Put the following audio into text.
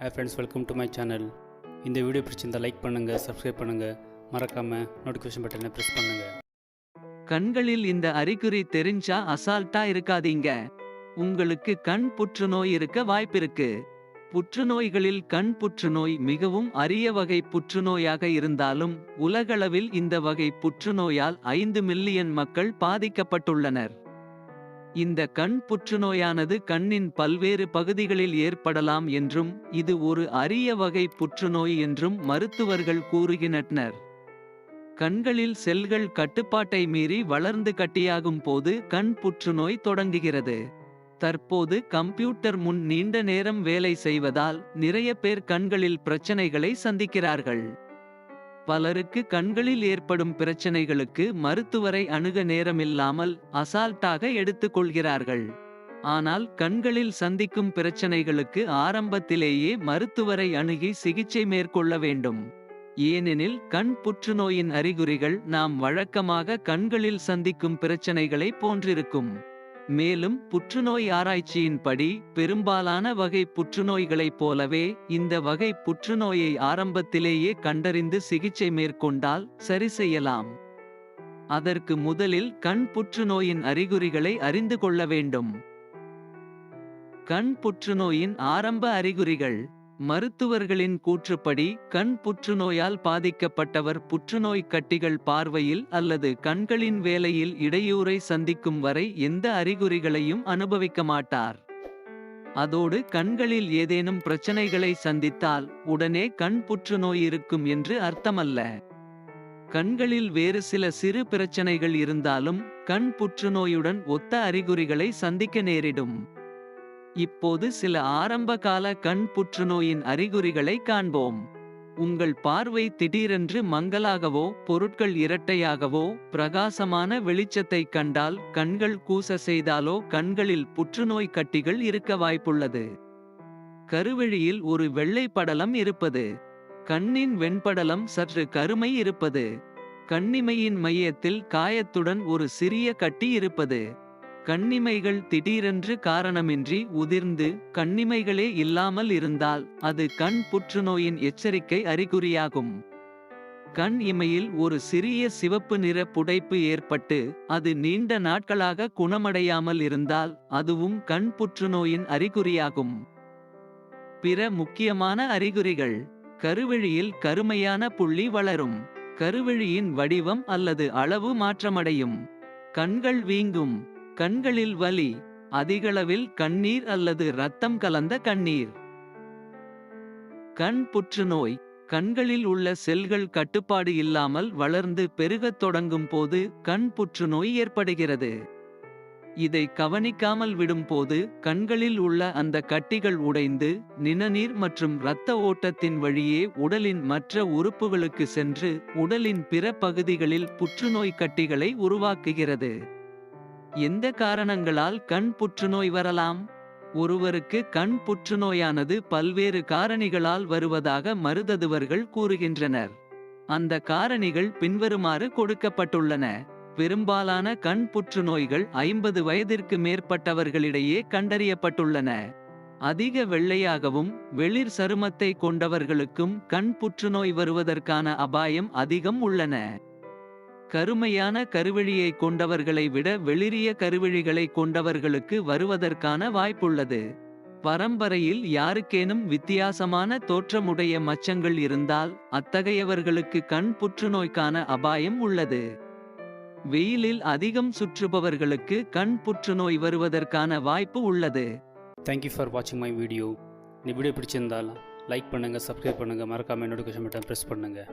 Hey friends welcome to my channel இந்த video பிடிச்சிருந்தால் like பண்ணுங்கள் சப்ஸ்கிரைப் பண்ணுங்கள் மறக்காமல் நோட்டிஃபிகேஷன் பட்டனை ப்ரெஸ் பண்ணுங்கள் கண்களில் இந்த அறிகுறி தெரிஞ்சா அசால்ட்டா இருக்காதீங்க. உங்களுக்கு கண் புற்றுநோய் இருக்க வாய்ப்பிருக்கு புற்றுநோய்களில் கண் புற்றுநோய் மிகவும் அரிய வகை புற்றுநோயாக இருந்தாலும் உலகளவில் இந்த வகை புற்றுநோயால் ஐந்து மில்லியன் மக்கள் பாதிக்கப்பட்டுள்ளனர். இந்த கண் புற்றுநோயானது கண்ணின் பல்வேறு பகுதிகளில் ஏற்படலாம் என்றும் இது ஒரு அரிய வகை புற்றுநோய் என்றும் மருத்துவர்கள் கூறுகின்றனர். கண்களில் செல்கள் கட்டுப்பாட்டை மீறி வளர்ந்து கட்டியாகும் போது கண் புற்றுநோய் தொடங்குகிறது. தற்போது கம்ப்யூட்டர் முன் நீண்ட நேரம் வேலை செய்வதால் நிறைய பேர் கண்களில் பிரச்சனைகளை சந்திக்கிறார்கள். பலருக்கு கண்களில் ஏற்படும் பிரச்சனைகளுக்கு மருத்துவரை அணுக நேரமில்லாமல் அசால்ட்டாக எடுத்துக்கொள்கிறார்கள். ஆனால் கண்களில் சந்திக்கும் பிரச்சனைகளுக்கு ஆரம்பத்திலேயே மருத்துவரை அணுகி சிகிச்சை மேற்கொள்ள வேண்டும். ஏனெனில் கண் புற்றுநோயின் அறிகுறிகள் நாம் வழக்கமாக கண்களில் சந்திக்கும் பிரச்சனைகளை போன்றிருக்கும். மேலும் புற்றுநோய் ஆராய்ச்சியின்படி பெரும்பாலான வகை புற்றுநோய்களைப் போலவே இந்த வகை புற்றுநோயை ஆரம்பத்திலேயே கண்டறிந்து சிகிச்சை மேற்கொண்டால் சரி செய்யலாம். அதற்கு முதலில் கண் புற்றுநோயின் அறிகுறிகளை அறிந்து கொள்ள வேண்டும். கண் புற்றுநோயின் ஆரம்ப அறிகுறிகள் மருத்துவர்களின் கூற்றுப்படி கண் புற்றுநோயால் பாதிக்கப்பட்டவர் புற்றுநோய் கட்டிகள் பார்வையில் அல்லது கண்களின் வேலையில் இடையூறை சந்திக்கும் வரை எந்த அறிகுறிகளையும் அனுபவிக்க மாட்டார். அதோடு கண்களில் ஏதேனும் பிரச்சனைகளை சந்தித்தால் உடனே கண் புற்றுநோய் இருக்கும் என்று அர்த்தமல்ல. கண்களில் வேறு சில சிறு பிரச்சனைகள் இருந்தாலும் கண் புற்றுநோயுடன் ஒத்த அறிகுறிகளை சந்திக்க நேரிடும். இப்போது சில ஆரம்பகால கண் புற்றுநோயின் அறிகுறிகளை காண்போம். உங்கள் பார்வை திடீரென்று மங்கலாகவோ பொருட்கள் இரட்டையாகவோ பிரகாசமான வெளிச்சத்தை கண்டால் கண்கள் கூச செய்தாலோ கண்களில் புற்றுநோய் கட்டிகள் இருக்க வாய்ப்புள்ளது. கருவெழியில் ஒரு வெள்ளை படலம் இருப்பது. கண்ணின் வெண்படலம் சற்று கருமை இருப்பது. கண்ணிமையின் மையத்தில் காயத்துடன் ஒரு சிறிய கட்டி இருப்பது. கண்ணிமைகள் திடீரென்று காரணமின்றி உதிர்ந்து கண்ணிமைகளே இல்லாமல் இருந்தால் அது கண் புற்றுநோயின் எச்சரிக்கை அறிகுறியாகும். கண் இமையில் ஒரு சிறிய சிவப்பு நிற புடைப்பு ஏற்பட்டு அது நீண்ட நாட்களாக குணமடையாமல் இருந்தால் அதுவும் கண் புற்றுநோயின் அறிகுறியாகும். பிற முக்கியமான அறிகுறிகள். கருவழியில் கருமையான புள்ளி வளரும். கருவழியின் வடிவம் அல்லது அளவு மாற்றமடையும். கண்கள் வீங்கும். கண்களில் வலி அதிகளவில் கண்ணீர் அல்லது இரத்தம் கலந்த கண்ணீர். கண் புற்றுநோய் கண்களில் உள்ள செல்கள் கட்டுப்பாடு இல்லாமல் வளர்ந்து பெருகத் தொடங்கும் போது கண் புற்றுநோய் ஏற்படுகிறது. இதை கவனிக்காமல் விடும்போது கண்களில் உள்ள அந்த கட்டிகள் உடைந்து நிணநீர் மற்றும் இரத்த ஓட்டத்தின் வழியே உடலின் மற்ற உறுப்புகளுக்கு சென்று உடலின் பிற பகுதிகளில் புற்றுநோய் கட்டிகளை உருவாக்குகிறது. எந்த காரணங்களால் கண் புற்றுநோய் வரலாம்? ஒருவருக்கு கண் புற்றுநோயானது பல்வேறு காரணிகளால் வருவதாக மருததுவர்கள் கூறுகின்றனர். அந்த காரணிகள் பின்வருமாறு கொடுக்கப்பட்டுள்ளன. பெரும்பாலான கண் புற்றுநோய்கள் ஐம்பது வயதிற்கு மேற்பட்டவர்களிடையே கண்டறியப்பட்டுள்ளன. அதிக வெள்ளையாகவும் வெளிர் சருமத்தை கொண்டவர்களுக்கும் கண் புற்றுநோய் வருவதற்கான அபாயம் அதிகம் உள்ளன. கருமையான கருவழியை கொண்டவர்களை விட வெளிரிய கருவழிகளை கொண்டவர்களுக்கு வருவதற்கான வாய்ப்புள்ளது. பரம்பரையில் யாருக்கேனும் வித்தியாசமான தோற்றமுடைய மச்சங்கள் இருந்தால் அத்தகையவர்களுக்கு கண் புற்றுநோய்க்கான அபாயம் உள்ளது. வெயிலில் அதிகம் சுற்றுபவர்களுக்கு கண் புற்றுநோய் வருவதற்கான வாய்ப்பு உள்ளது. தேங்க்யூ ஃபார் வாட்சிங் மை வீடியோ இந்த வீடியோ பிடிச்சிருந்தால் லைக் பண்ணுங்கள் சப்ஸ்கிரைப் பண்ணுங்கள் மறக்காமல் நோட்டிஃபிகேஷன் பட்டன் ப்ரெஸ் பண்ணுங்கள்